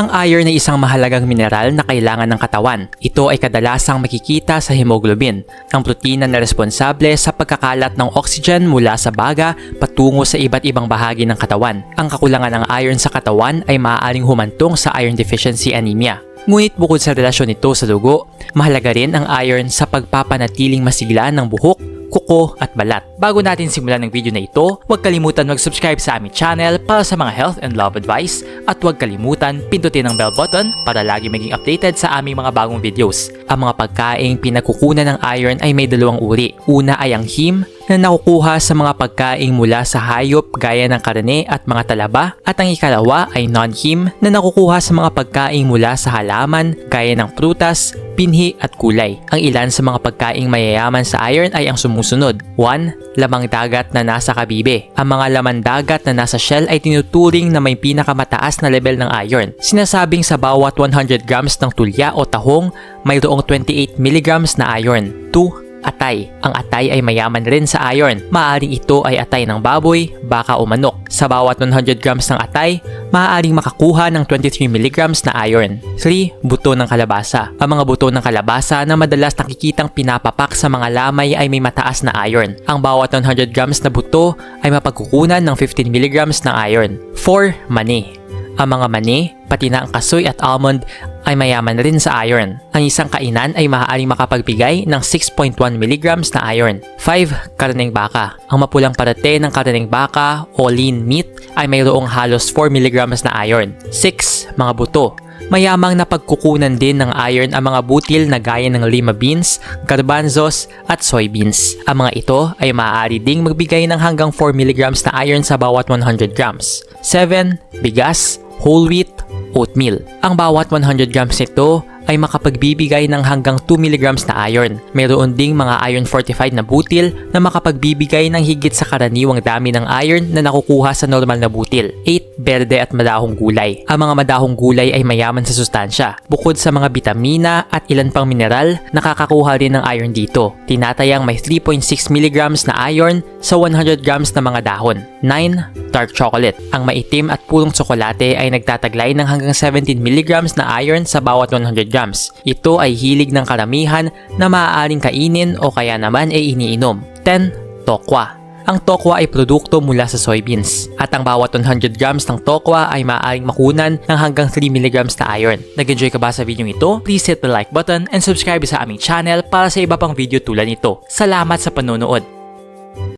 Ang iron ay isang mahalagang mineral na kailangan ng katawan. Ito ay kadalasang makikita sa hemoglobin, ang protina na responsable sa pagkakalat ng oxygen mula sa baga patungo sa iba't ibang bahagi ng katawan. Ang kakulangan ng iron sa katawan ay maaaring humantong sa iron deficiency anemia. Ngunit bukod sa relasyon nito sa dugo, mahalaga rin ang iron sa pagpapanatiling masigla ng buhok, kuko at balat. Bago natin simulan ng video na ito, huwag kalimutan mag-subscribe sa aming channel para sa mga health and love advice at huwag kalimutan pindutin ang bell button para lagi maging updated sa aming mga bagong videos. Ang mga pagkaing pinagkukunan ng iron ay may dalawang uri. Una ay ang heme na nakukuha sa mga pagkaing mula sa hayop gaya ng karne at mga talaba at ang ikalawa ay non-heme na nakukuha sa mga pagkaing mula sa halaman gaya ng prutas, pinhi at kulay. Ang ilan sa mga pagkaing mayayaman sa iron ay ang sumusunod. 1. Lamang dagat na nasa kabibe. Ang mga laman dagat na nasa shell ay tinuturing na may pinakamataas na level ng iron. Sinasabing sa bawat 100 grams ng tulya o tahong mayroong 28 milligrams na iron. 2 atay. Ang atay ay mayaman rin sa iron. Maaring ito ay atay ng baboy, baka o manok. Sa bawat 100 grams ng atay, maaaring makakuha ng 23 mg na iron. 3. Buto ng kalabasa. Ang mga buto ng kalabasa na madalas nakikitang pinapapak sa mga lamay ay may mataas na iron. Ang bawat 100 grams na buto ay mapagkukunan ng 15 mg ng iron. 4. Mani. Ang mga mani, pati na ang kasoy at almond ay mayaman rin sa iron. Ang isang kainan ay maaaring makapagbigay ng 6.1 mg na iron. 5. Karneng baka. Ang mapulang parate ng karneng baka o lean meat ay mayroong halos 4 mg na iron. 6. Mga buto. Mayamang napagkukunan din ng iron ang mga butil na gaya ng lima beans, garbanzos at soybeans. Ang mga ito ay maaari ding magbigay ng hanggang 4 mg na iron sa bawat 100 grams. 7. Bigas, whole wheat, oatmeal. Ang bawat 100 grams nito ay makapagbibigay ng hanggang 2 mg na iron. Mayroon ding mga iron fortified na butil na makapagbibigay ng higit sa karaniwang dami ng iron na nakukuha sa normal na butil. 8. Berde at madahong gulay. Ang mga madahong gulay ay mayaman sa sustansya. Bukod sa mga bitamina at ilan pang mineral, nakakakuha rin ng iron dito. Tinatayang may 3.6 mg na iron sa 100 grams na mga dahon. 9. Dark chocolate. Ang maitim at purong tsokolate ay nagtataglay ng hanggang 17 mg na iron sa bawat 100 grams. Ito ay hilig ng karamihan na maaaring kainin o kaya naman ay iniinom. 10. Tokwa. Ang tokwa ay produkto mula sa soybeans at ang bawat 100 grams ng tokwa ay maaaring makunan ng hanggang 3 mg na iron. Nag-enjoy ka ba sa video ito? Please hit the like button and subscribe sa aming channel para sa iba pang video tulad nito. Salamat sa panonood!